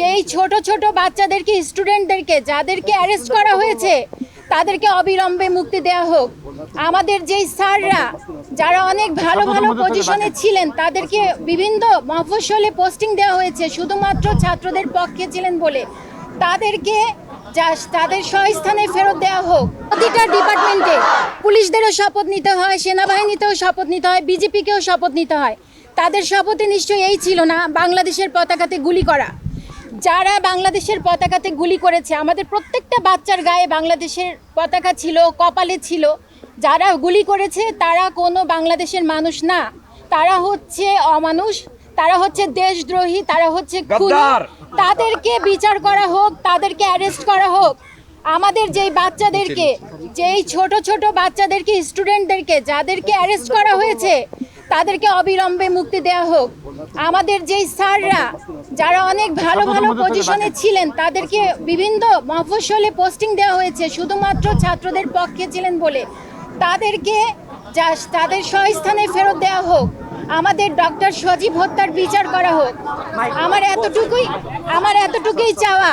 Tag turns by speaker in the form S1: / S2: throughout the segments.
S1: যেই ছোট ছোট বাচ্চাদেরকে স্টুডেন্টদেরকে যাদেরকে অ্যারেস্ট করা হয়েছে তাদেরকে অবিলম্বে মুক্তি দেওয়া হোক। আমাদের যেই স্যাররা যারা অনেক ভালো ভালো পজিশনে ছিলেন তাদেরকে বিভিন্ন মফস্বলে পোস্টিং দেওয়া হয়েছে শুধুমাত্র ছাত্রদের পক্ষে ছিলেন বলে। তাদেরকে যা তাদের স্বস্থানে ফেরত দেওয়া হোক। প্রতিটা ডিপার্টমেন্টে পুলিশদেরও শপথ নিতে হয় সেনাবাহিনীতেও শপথ নিতে হয় বিজেপিকেও শপথ নিতে হয়। তাদের শপথে নিশ্চয়ই এই ছিল না বাংলাদেশের পতাকাতে গুলি করা। যারা বাংলাদেশের পতাকাতে গুলি করেছে আমাদের প্রত্যেকটা বাচ্চার গায়ে বাংলাদেশের পতাকা ছিল কপালে ছিল। যারা গুলি করেছে তারা কোনো বাংলাদেশের মানুষ না। তারা হচ্ছে অমানুষ তারা হচ্ছে দেশদ্রোহী তারা হচ্ছে তাদেরকে বিচার করা হোক তাদেরকে অ্যারেস্ট করা হোক। আমাদের যেই বাচ্চাদেরকে যেই ছোট ছোট বাচ্চাদেরকে স্টুডেন্টদেরকে যাদেরকে অ্যারেস্ট করা হয়েছে তাদেরকে অবিলম্বে মুক্তি দেওয়া হোক। আমাদের যেই স্যাররা যারা অনেক ভালো ভালো পজিশনে ছিলেন তাদেরকে বিভিন্ন মফস্বলে পোস্টিং দেওয়া হয়েছে শুধুমাত্র ছাত্রদের পক্ষে ছিলেন বলে। তাদেরকে যা তাদের স্বস্থানে ফেরত দেওয়া হোক। আমাদের ডক্টর সজীব হত্যার বিচার করা হোক। আমার এতটুকুই আমার এতটুকুই চাওয়া।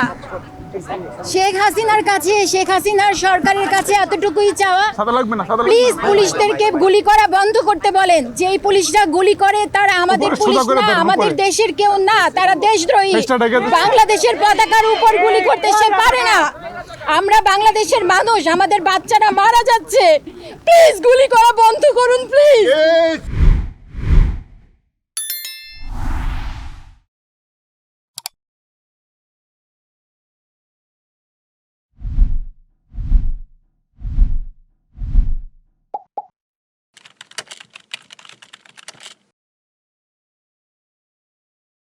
S1: শেখ হাসিনার কাছে শেখ হাসিনার সরকারের কাছে এতটুকুই চাওয়া।
S2: সাদা লাগবে না সাদা
S1: প্লিজ পুলিশদেরকে গুলি করা বন্ধ করতে বলেন। যেই পুলিশরা গুলি করে তারা আমাদের পুলিশ না আমাদের দেশের কেউ না তারা দেশদ্রোহী। বাংলাদেশের পতাকার উপর গুলি করতে সে পারে না। আমরা বাংলাদেশের মানুষ আমাদের বাচ্চারা মারা যাচ্ছে। প্লিজ গুলি করা বন্ধ করুন প্লিজ